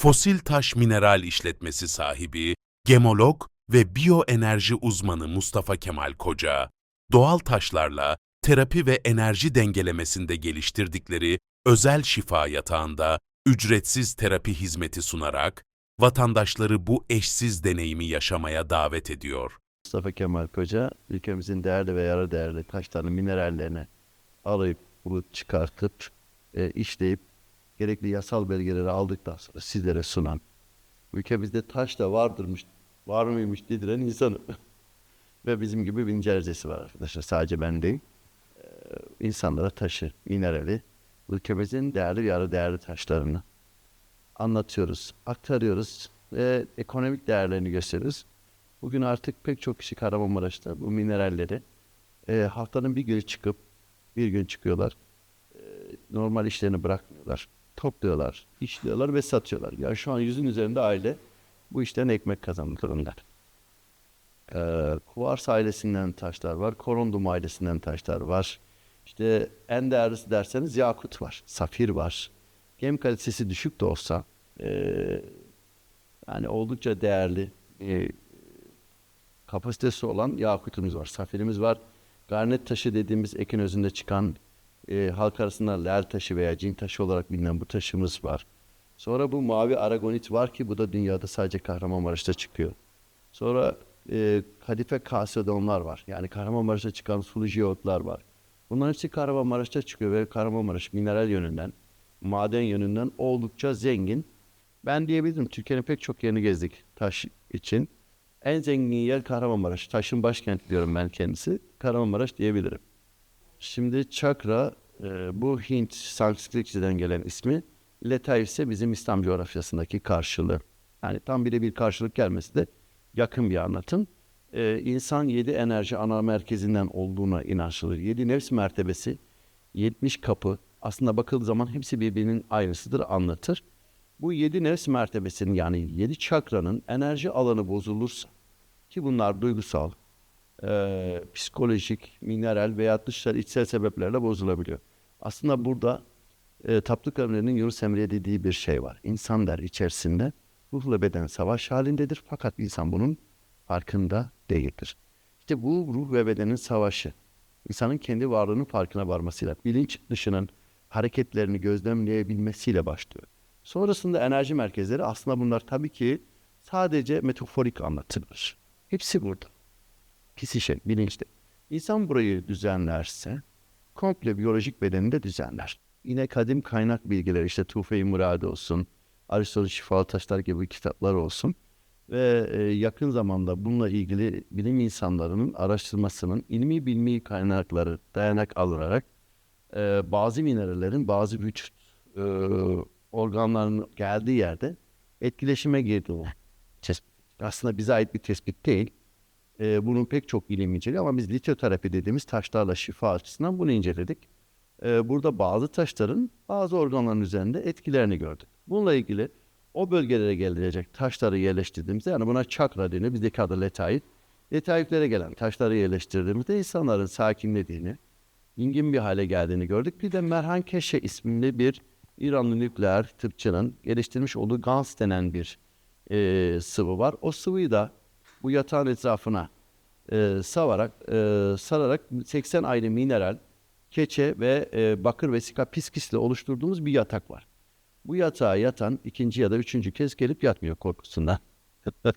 Fosil Taş Mineral İşletmesi sahibi, gemolog ve biyoenerji uzmanı Mustafa Kemal Koca, doğal taşlarla terapi ve enerji dengelemesinde geliştirdikleri özel şifa yatağında ücretsiz terapi hizmeti sunarak vatandaşları bu eşsiz deneyimi yaşamaya davet ediyor. Mustafa Kemal Koca ülkemizin değerli ve yarı değerli taşlarını, minerallerini arayıp bulup çıkartıp e, işleyip gerekli yasal belgeleri aldıktan sonra sizlere sunan ülkemizde taş da vardırmış, var mıymış dediren insanım. ve bizim gibi binlercesi var arkadaşlar. Sadece ben değil. E, insanlara taşı, minerali, ülkemizin değerli yarı değerli taşlarını anlatıyoruz, aktarıyoruz ve ekonomik değerlerini gösteriyoruz. Bugün artık pek çok kişi Kahramanmaraş'ta bu mineralleri e, haftanın bir günü çıkıp bir gün çıkıyorlar. E, normal işlerini bırakmıyorlar. Topluyorlar, işliyorlar ve satıyorlar. Yani şu an yüzün üzerinde aile bu işten ekmek kazanmak durumda. E, Kuvars ailesinden taşlar var. Korundum ailesinden taşlar var. İşte en değerlisi derseniz yakut var, safir var. Gem kalitesi düşük de olsa e, yani oldukça değerli e, kapasitesi olan yakutumuz var, safirimiz var. Garnet taşı dediğimiz ekin özünde çıkan e, halk arasında lel taşı veya cin taşı olarak bilinen bu taşımız var. Sonra bu mavi aragonit var ki bu da dünyada sadece Kahramanmaraş'ta çıkıyor. Sonra e, kadife kasedonlar var. Yani Kahramanmaraş'ta çıkan sulu jeotlar var. Bunların hepsi Kahramanmaraş'ta çıkıyor ve Kahramanmaraş mineral yönünden, maden yönünden oldukça zengin. Ben diyebilirim Türkiye'nin pek çok yerini gezdik taş için. En zengin yer Kahramanmaraş. Taşın başkenti diyorum ben kendisi. Kahramanmaraş diyebilirim. Şimdi çakra e, bu Hint Sanskritçeden gelen ismi. Letaif ise bizim İslam coğrafyasındaki karşılığı. Yani tam birebir karşılık gelmesi de yakın bir anlatım. E, insan yedi enerji ana merkezinden olduğuna inançlıdır. Yedi nefs mertebesi, 70 kapı aslında bakıldığı zaman hepsi birbirinin aynısıdır anlatır. Bu yedi nefs mertebesinin yani yedi çakranın enerji alanı bozulursa ki bunlar duygusal, e, psikolojik, mineral veya dışsal içsel sebeplerle bozulabiliyor. Aslında burada e, Tapduk Emre'nin Yunus Emre'ye dediği bir şey var. İnsan der içerisinde ruhla beden savaş halindedir fakat insan bunun farkında değildir. İşte bu ruh ve bedenin savaşı insanın kendi varlığının farkına varmasıyla, bilinç dışının hareketlerini gözlemleyebilmesiyle başlıyor. Sonrasında enerji merkezleri aslında bunlar tabii ki sadece metaforik anlatılır. Hepsi burada. Psişe, bilinçte. İnsan burayı düzenlerse komple biyolojik bedenini de düzenler. Yine kadim kaynak bilgileri işte Tufe-i Murade olsun, Aristo'nun Şifalı Taşlar gibi kitaplar olsun ve e, yakın zamanda bununla ilgili bilim insanlarının araştırmasının ilmi bilmi kaynakları dayanak alınarak e, bazı minerallerin bazı vücut e, organlarının geldiği yerde etkileşime ettik. Aslında bize ait bir tespit değil. E, bunun pek çok bilim inceliyor ama biz liteoterapi dediğimiz taşlarla şifa açısından bunu inceledik. E, burada bazı taşların bazı organların üzerinde etkilerini gördük. Bununla ilgili o bölgelere gelecek taşları yerleştirdiğimizde yani buna çakra deniyor. Bizdeki adı letaif. Letaiflere gelen taşları yerleştirdiğimizde insanların sakinlediğini, dingin bir hale geldiğini gördük. Bir de Merhan Keşe isminde bir İranlı nükleer tıpçının geliştirmiş olduğu gans denen bir e, sıvı var. O sıvıyı da bu yatağın etrafına e, savarak, e, sararak 80 ayrı mineral, keçe ve e, bakır vesika piskisle oluşturduğumuz bir yatak var. Bu yatağa yatan ikinci ya da üçüncü kez gelip yatmıyor korkusundan.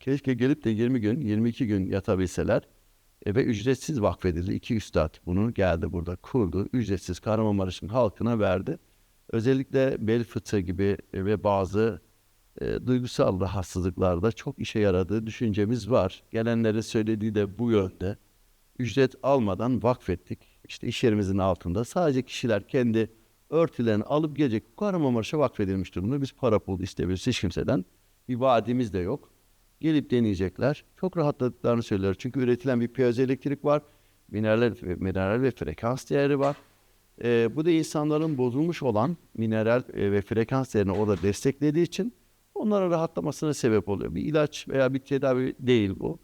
Keşke gelip de 20 gün, 22 gün yatabilseler e, ve ücretsiz vakfedildi. İki üstad bunu geldi burada kurdu. Ücretsiz Kahramanmaraş'ın halkına verdi. Özellikle bel fıtığı gibi e, ve bazı e, duygusal rahatsızlıklarda çok işe yaradığı düşüncemiz var. Gelenlerin söylediği de bu yönde. Ücret almadan vakfettik. İşte iş yerimizin altında sadece kişiler kendi örtülerini alıp gelecek. Kahramanmaraş'a vakfedilmiş durumda. Biz para pul istemiyoruz hiç kimseden. Bir vaadimiz de yok. Gelip deneyecekler. Çok rahatladıklarını söylüyorlar. Çünkü üretilen bir piezoelektrik var. Mineral, mineral ve frekans değeri var. Ee, bu da insanların bozulmuş olan mineral e, ve frekans değerini orada desteklediği için onlara rahatlamasına sebep oluyor. Bir ilaç veya bir tedavi değil bu.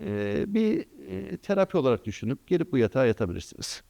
Ee, bir e, terapi olarak düşünüp gelip bu yatağa yatabilirsiniz.